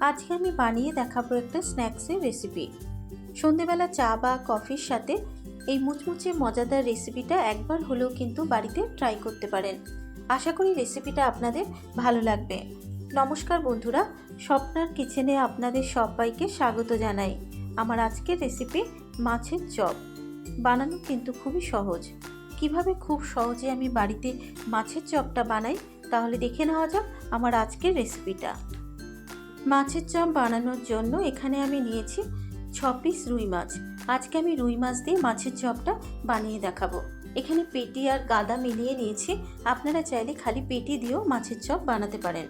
আজকে আমি বানিয়ে দেখাবো একটা স্ন্যাক্সের রেসিপি সন্ধেবেলা চা বা কফির সাথে এই মুচমুচে মজাদার রেসিপিটা একবার হলেও কিন্তু বাড়িতে ট্রাই করতে পারেন। আশা করি রেসিপিটা আপনাদের ভালো লাগবে। নমস্কার বন্ধুরা, স্বপ্নার কিচেনে আপনাদের সবাইকে স্বাগত জানাই। আমার আজকের রেসিপি মাছের চপ। বানানো কিন্তু খুবই সহজ। কীভাবে খুব সহজে আমি বাড়িতে মাছের চপটা বানাই, তাহলে দেখে নেওয়া যাক আমার আজকের রেসিপিটা মাছের চপ বানানোর জন্য এখানে আমি নিয়েছি ছ পিস রুই মাছ। আজকে আমি রুই মাছ দিয়ে মাছের চপটা বানিয়ে দেখাবো। এখানে পেটি আর গাদা মিলিয়ে নিয়েছি। আপনারা চাইলে খালি পেটি দিয়েও মাছের চপ বানাতে পারেন।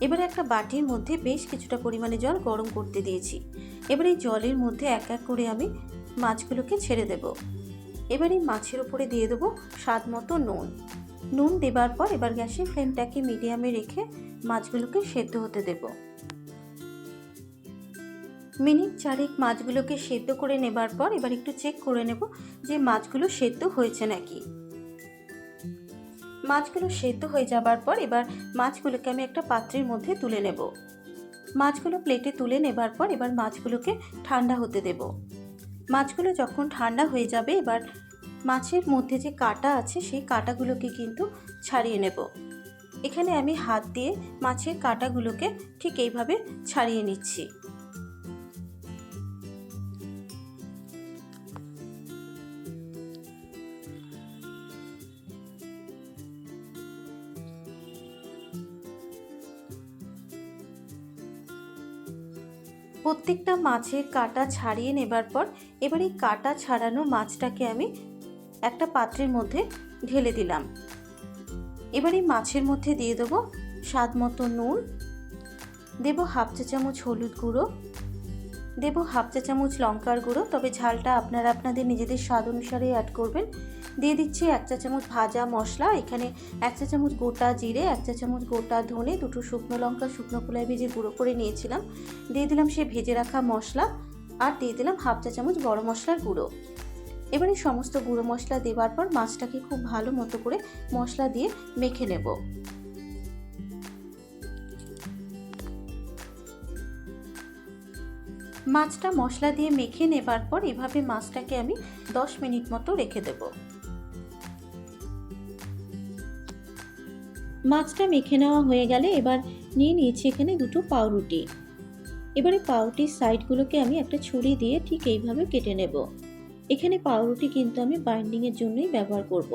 এবার একটা বাটির মধ্যে বেশ কিছুটা পরিমাণে জল গরম করতে দিয়েছি। এবার এই জলের মধ্যে এক এক করে আমি মাছগুলোকে ছেড়ে দেব। এবার এই মাছের উপরে দিয়ে দেবো স্বাদ মতো নুন। নুন দেবার পর এবার গ্যাসের ফ্লেমটাকে মিডিয়ামে রেখে মাছগুলোকে সেদ্ধ হতে দেবো। মিনিট চারেক মাছগুলোকে সেদ্ধ করে নেবার পর এবার একটু চেক করে নেব যে মাছগুলো সেদ্ধ হয়েছে নাকি। মাছগুলো সেদ্ধ হয়ে যাবার পর এবার মাছগুলোকে আমি একটা পাত্রের মধ্যে তুলে নেব। মাছগুলো প্লেটে তুলে নেবার পর এবার মাছগুলোকে ঠান্ডা হতে দেব। মাছগুলো যখন ঠান্ডা হয়ে যাবে এবার মাছের মধ্যে যে কাটা আছে সেই কাটাগুলোকে কিন্তু ছাড়িয়ে নেব। এখানে আমি হাত দিয়ে মাছের কাটাগুলোকে ঠিক এইভাবে ছাড়িয়ে নিচ্ছি। প্রত্যেকটা মাছের কাটা ছাড়িয়ে নেবার পর এবার এই কাটা ছাড়ানো মাছটাকে আমি একটা পাত্রের মধ্যে ঢেলে দিলাম। এবার এই মাছের মধ্যে দিয়ে দেবো স্বাদ মতো নুন, দেবো হাফ চা চামচ হলুদ গুঁড়ো, দেবো হাফ চা চামচ লঙ্কার গুঁড়ো। তবে ঝালটা আপনারা আপনাদের নিজেদের স্বাদ অনুসারে অ্যাড করবেন। দিয়ে দিচ্ছি এক চা চামচ ভাজা মশলা। এখানে এক চা চামচ গোটা জিরে, এক চা চামচ গোটা ধনে, দুটো শুকনো লঙ্কা, শুকনো কলাই ভেজে গুঁড়ো করে নিয়েছিলাম। দিয়ে দিলাম সে ভেজে রাখা মশলা আর দিয়ে দিলাম হাফ চা চামচ বড় মশলার গুঁড়ো। এবারে সমস্ত গুঁড়ো মশলা দেওয়ার পর মাছটাকে খুব ভালো মতো করে মশলা দিয়ে মেখে নেব। মাছটা মশলা দিয়ে মেখে নেবার পর এভাবে মাছটাকে আমি দশ মিনিট মতো রেখে দেব। মাছটা মেখে নেওয়া হয়ে গেলে এবার নিয়ে নিয়েছি এখানে দুটো পাউরুটি। এবারে পাউরুটির সাইডগুলোকে আমি একটা ছুরি দিয়ে ঠিক এইভাবে কেটে নেব। এখানে পাউরুটি কিন্তু আমি বাইন্ডিংয়ের জন্যই ব্যবহার করব।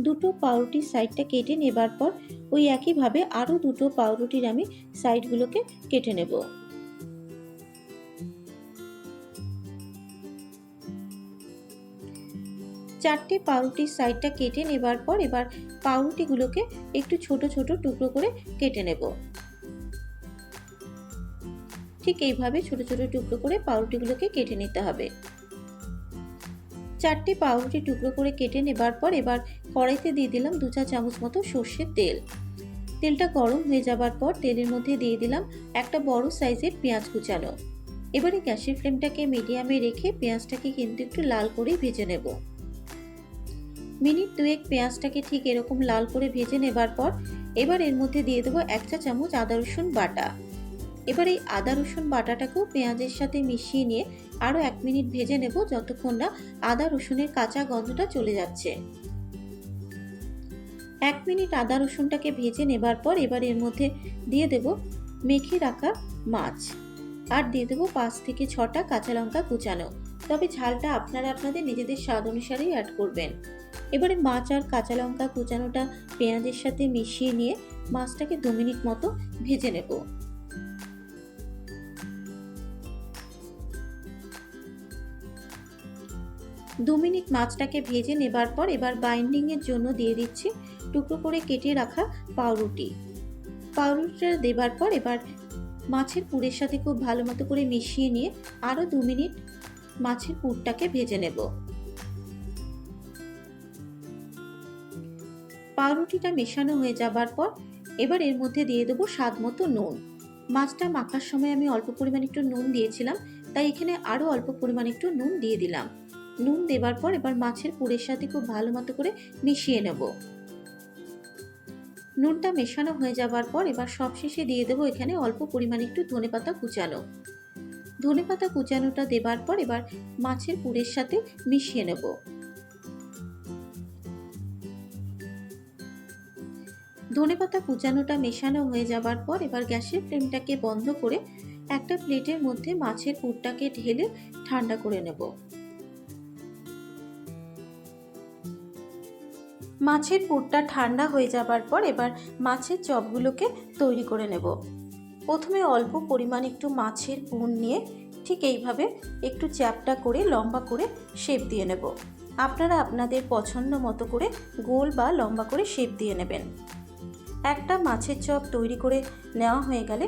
দুটো পাউরুটির সাইডটা কেটে নেবার পর ওই একইভাবে আরও দুটো পাউরুটির আমি সাইডগুলোকে কেটে নেব। চারটে পাউরুটির সাইডটা কেটে নেবার পর এবার পাউরুটিগুলোকে একটু ছোট ছোট টুকরো করে কেটে নেব। ঠিক এইভাবে ছোট ছোট টুকরো করে পাউরুটিগুলোকে কেটে নিতে হবে। চারটে পাউরুটি টুকরো করে কেটে নেবার পর এবার কড়াইতে দিয়ে দিলাম দু চা চামচ মতো সর্ষের তেল। তেলটা গরম হয়ে যাবার পর তেলের মধ্যে দিয়ে দিলাম একটা বড় সাইজের পেঁয়াজ কুচানো। এবারে গ্যাসের ফ্লেমটাকে মিডিয়ামে রেখে পেঁয়াজটাকে কিন্তু একটু লাল করে ভেজে নেব। মিনিট দুয়েক পেঁয়াজটাকে ঠিক এরকম লাল করে ভেজে নেবার পর এবার এর মধ্যে দিয়ে দেবো এক চা চামচ আদা রসুন বাটা। এবার এই আদা রসুন বাটাটাকেও পেঁয়াজের সাথে মিশিয়ে নিয়ে আরও এক মিনিট ভেজে নেব যতক্ষণ না আদা রসুনের কাঁচা গন্ধটা চলে যাচ্ছে। এক মিনিট আদা রসুনটাকে ভেজে নেবার পর এবার এর মধ্যে দিয়ে দেব মেখে রাখা মাছ। আর দিয়ে দেবো পাঁচ থেকে ছটা কাঁচা লঙ্কা কুচানো। তবে ঝালটা আপনারা আপনাদের নিজেদের স্বাদ অনুসারেই অ্যাড করবেন। এবারে মাছ আর কাঁচা লঙ্কা কুচানোটা পেঁয়াজের সাথে মিশিয়ে নিয়ে মাছটাকে দু মিনিট মতো ভেজে নেব। দু মিনিট মাছটাকে ভেজে নেবার পর এবার বাইন্ডিংয়ের জন্য দিয়ে দিচ্ছি টুকরো করে কেটে রাখা পাউরুটি। পাউরুটিটা দেবার পর এবার মাছের পুরের সাথে খুব ভালো মতো করে মিশিয়ে নিয়ে আরও দু মিনিট মাছের পুরটাকে ভেজে নেব। পাউরুটিটা মেশানো হয়ে যাবার পর এবার এর মধ্যে দিয়ে দেবো স্বাদ মতো নুন। মাছটা মাখার সময় আমি অল্প পরিমাণ একটু নুন দিয়েছিলাম, তাই এখানে আরও অল্প পরিমাণ একটু নুন দিয়ে দিলাম। নুন দেবার পর এবার মাছের পুরের সাথে খুব ভালো মতো করে মিশিয়ে নেব। নুনটা মেশানো হয়ে যাবার পর এবার সবশেষে দিয়ে দেবো এখানে অল্প পরিমাণে একটু ধনেপাতা কুচানো। ধনেপাতা কুচানোটা দেবার পর এবার মাছের পুরের সাথে মিশিয়ে নেব। ধনেপাতা কুচানোটা মেশানো হয়ে যাবার পর এবার গ্যাসের ফ্লেমটাকে বন্ধ করে একটা প্লেটের মধ্যে মাছের পুরটাকে ঢেলে ঠান্ডা করে নেব। মাছের পুরটা ঠান্ডা হয়ে যাবার পর এবার মাছের চপগুলোকে তৈরি করে নেব। প্রথমে অল্প পরিমাণ একটু মাছের পুর নিয়ে ঠিক এইভাবে একটু চ্যাপটা করে, লম্বা করে শেপ দিয়ে নেব। আপনারা আপনাদের পছন্দ মতো করে গোল বা লম্বা করে শেপ দিয়ে নেবেন। একটা মাছের চপ তৈরি করে নেওয়া হয়ে গেলে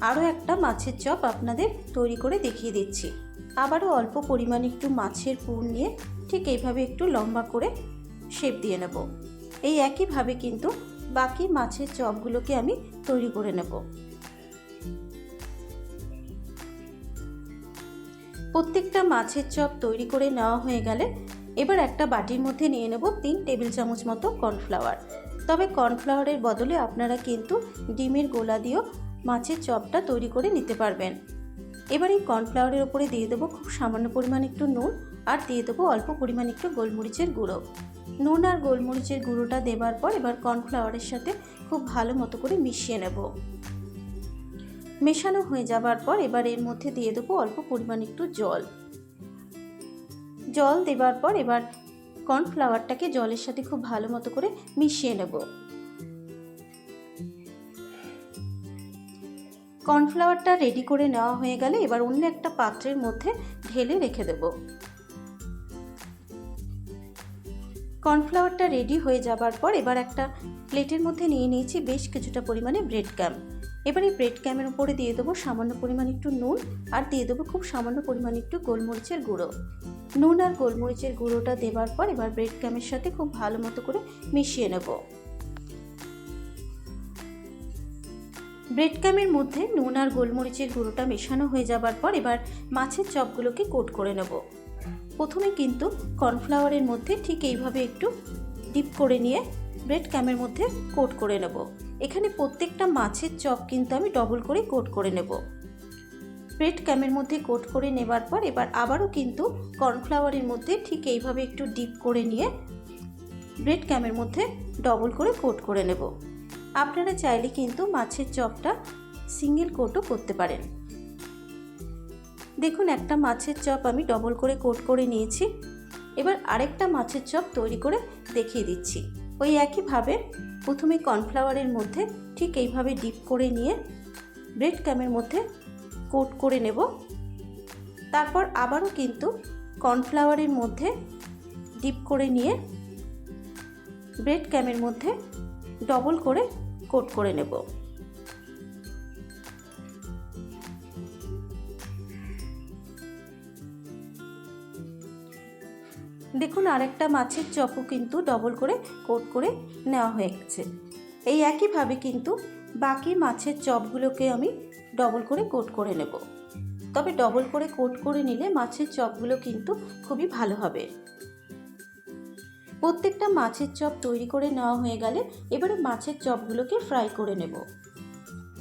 আরও একটা মাছের চপ আপনাদের তৈরি করে দেখিয়ে দিচ্ছি। আবারও অল্প পরিমাণ একটু মাছের পুর নিয়ে ঠিক এইভাবে একটু লম্বা করে শেপ দিয়ে নেব। এই একইভাবে কিন্তু বাকি মাছের চপগুলোকে আমি তৈরি করে নেব। প্রত্যেকটা মাছের চপ তৈরি করে নেওয়া হয়ে গেলে এবার একটা বাটির মধ্যে নিয়ে নেব তিন টেবিল চামচ মতো কর্নফ্লাওয়ার। তবে কর্নফ্লাওয়ারের বদলে আপনারা কিন্তু ডিমের গোলা দিয়েও মাছের চপটা তৈরি করে নিতে পারবেন। এবার এই কর্নফ্লাওয়ারের ওপরে দিয়ে দেবো খুব সামান্য পরিমাণ একটু নুন আর দিয়ে দেবো অল্প পরিমাণ একটু গোলমরিচের গুঁড়ো। নুন আর গোলমরিচের গুঁড়োটা দেবার পর এবার কর্নফ্লাওয়ারের সাথে খুব ভালো মতো করে মিশিয়ে নেব। মেশানো হয়ে যাবার পর এবার এর মধ্যে দিয়ে দেবো অল্প পরিমাণ একটু জল। জল দেবার পর এবার কর্নফ্লাওয়ারটাকে জলের সাথে খুব ভালো মতো করে মিশিয়ে নেব। কর্নফ্লাওয়ারটা রেডি করে নেওয়া হয়ে গেলে এবার অন্য একটা পাত্রের মধ্যে ঢেলে রেখে দেব। কর্নফ্লাওয়ারটা রেডি হয়ে যাবার পর এবার একটা প্লেটের মধ্যে নিয়ে নিয়েছি বেশ কিছুটা পরিমাণে ব্রেড ক্যাম এবার এই ব্রেড ক্যামের উপরে দিয়ে দেবো সামান্য পরিমাণ একটু নুন আর দিয়ে দেবো খুব সামান্য পরিমাণ একটু গোলমরিচের গুঁড়ো। নুন আর গোলমরিচের গুঁড়োটা দেবার পর এবার ব্রেড ক্যামের সাথে খুব ভালো মতো করে মিশিয়ে নেব। ব্রেড ক্যামের মধ্যে নুন আর গোলমরিচের গুঁড়োটা মেশানো হয়ে যাবার পর এবার মাছের চপগুলোকে কোট করে নেব। প্রথমে কিন্তু কর্নফ্লাওয়ারের মধ্যে ঠিক এইভাবে একটু ডিপ করে নিয়ে ব্রেড ক্যামের মধ্যে কোট করে নেব। এখানে প্রত্যেকটা মাছের চপ কিন্তু আমি ডবল করে কোট করে নেব। ব্রেড ক্যামের মধ্যে কোট করে নেবার পর এবার আবারও কিন্তু কর্নফ্লাওয়ারের মধ্যে ঠিক এইভাবে একটু ডিপ করে নিয়ে ব্রেড ক্যামের মধ্যে ডবল করে কোট করে নেব। আপনারা চাইলে কিন্তু মাছের চপটা সিঙ্গেল কোটও করতে পারেন। দেখুন, একটা মাছের চপ আমি ডবল করে কোট করে নিয়েছি। এবার আরেকটা মাছের চপ তৈরি করে দেখিয়ে দিচ্ছি। ওই একইভাবে প্রথমে কর্নফ্লাওয়ারের মধ্যে ঠিক এইভাবে ডিপ করে নিয়ে ব্রেড ক্যামের মধ্যে কোট করে নেব। তারপর আবারও কিন্তু কর্নফ্লাওয়ারের মধ্যে ডিপ করে নিয়ে ব্রেড ক্যামের মধ্যে ডবল করে কোট করে নেব। দেখুন, আরেকটা মাছের চপও কিন্তু ডবল করে কোট করে নেওয়া হয়ে গেছে। এই একইভাবে কিন্তু বাকি মাছের চপগুলোকে আমি ডবল করে কোট করে নেব। তবে ডবল করে কোট করে নিলে মাছের চপগুলো কিন্তু খুবই ভালো হবে। প্রত্যেকটা মাছের চপ তৈরি করে নেওয়া হয়ে গেলে এবারে মাছের চপগুলোকে ফ্রাই করে নেব।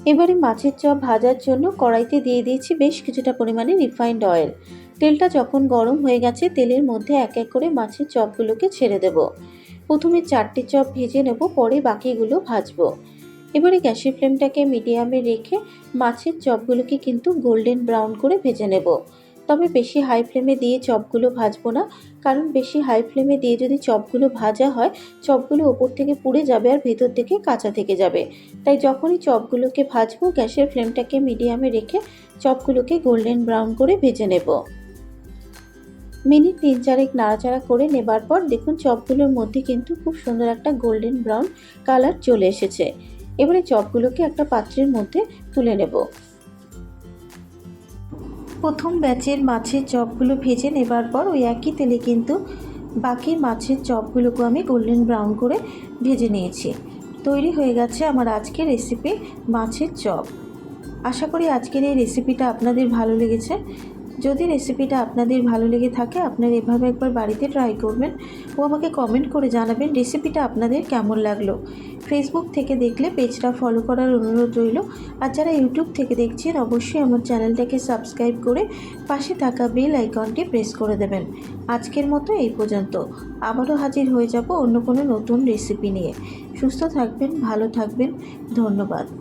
এবারে মাছের চপ ভাজার জন্য কড়াইতে দিয়ে দিয়েছি বেশ কিছুটা পরিমাণে রিফাইন্ড অয়েল তেলটা যখন গরম হয়ে গেছে, তেলের মধ্যে এক এক করে মাছের চপগুলোকে ছেড়ে দেব। প্রথমে চারটে চপ ভেজে নেব, পরে বাকিগুলো ভাজবো। এবারে গ্যাসের ফ্লেমটাকে মিডিয়ামে রেখে মাছের চপগুলোকে কিন্তু গোল্ডেন ব্রাউন করে ভেজে নেব। তবে বেশি হাই ফ্লেমে দিয়ে চপগুলো ভাজবো না, কারণ বেশি হাই ফ্লেমে দিয়ে যদি চপগুলো ভাজা হয়, চপগুলো ওপর থেকে পুড়ে যাবে আর ভেতর থেকে কাঁচা থেকে যাবে। তাই যখনই চপগুলোকে ভাজবো, গ্যাসের ফ্লেমটাকে মিডিয়ামে রেখে চপগুলোকে গোল্ডেন ব্রাউন করে ভেজে নেব। মিনিট তিন চারেক নাড়াচাড়া করে নেবার পর দেখুন চপগুলোর মধ্যে কিন্তু খুব সুন্দর একটা গোল্ডেন ব্রাউন কালার চলে এসেছে। এবারে চপগুলোকে একটা পাত্রের মধ্যে তুলে নেব। প্রথম ব্যাচের মাছের চপগুলো ভেজে নেবার পর ওই একই তেলে কিন্তু বাকি মাছের চপগুলোকে আমি গোল্ডেন ব্রাউন করে ভেজে নিয়েছি। তৈরি হয়ে গেছে আমার আজকের রেসিপি মাছের চপ। আশা করি আজকের এই রেসিপিটা আপনাদের ভালো লেগেছে। যদি রেসিপিটা আপনাদের ভালো লেগে থাকে, আপনারা এভাবে একবার বাড়িতে ট্রাই করবেন ও আমাকে কমেন্ট করে জানাবেন রেসিপিটা আপনাদের কেমন লাগল। ফেসবুক থেকে দেখলে পেজটা ফলো করার অনুরোধ রইল। আর যারা ইউটিউব থেকে দেখছেন, অবশ্যই আমার চ্যানেলটাকে সাবস্ক্রাইব করে পাশে থাকা বেল আইকনটি প্রেস করে দেবেন। আজকের মতো এই পর্যন্ত। আবারও হাজির হয়ে যাব অন্য কোনো নতুন রেসিপি নিয়ে। সুস্থ থাকবেন, ভালো থাকবেন। ধন্যবাদ।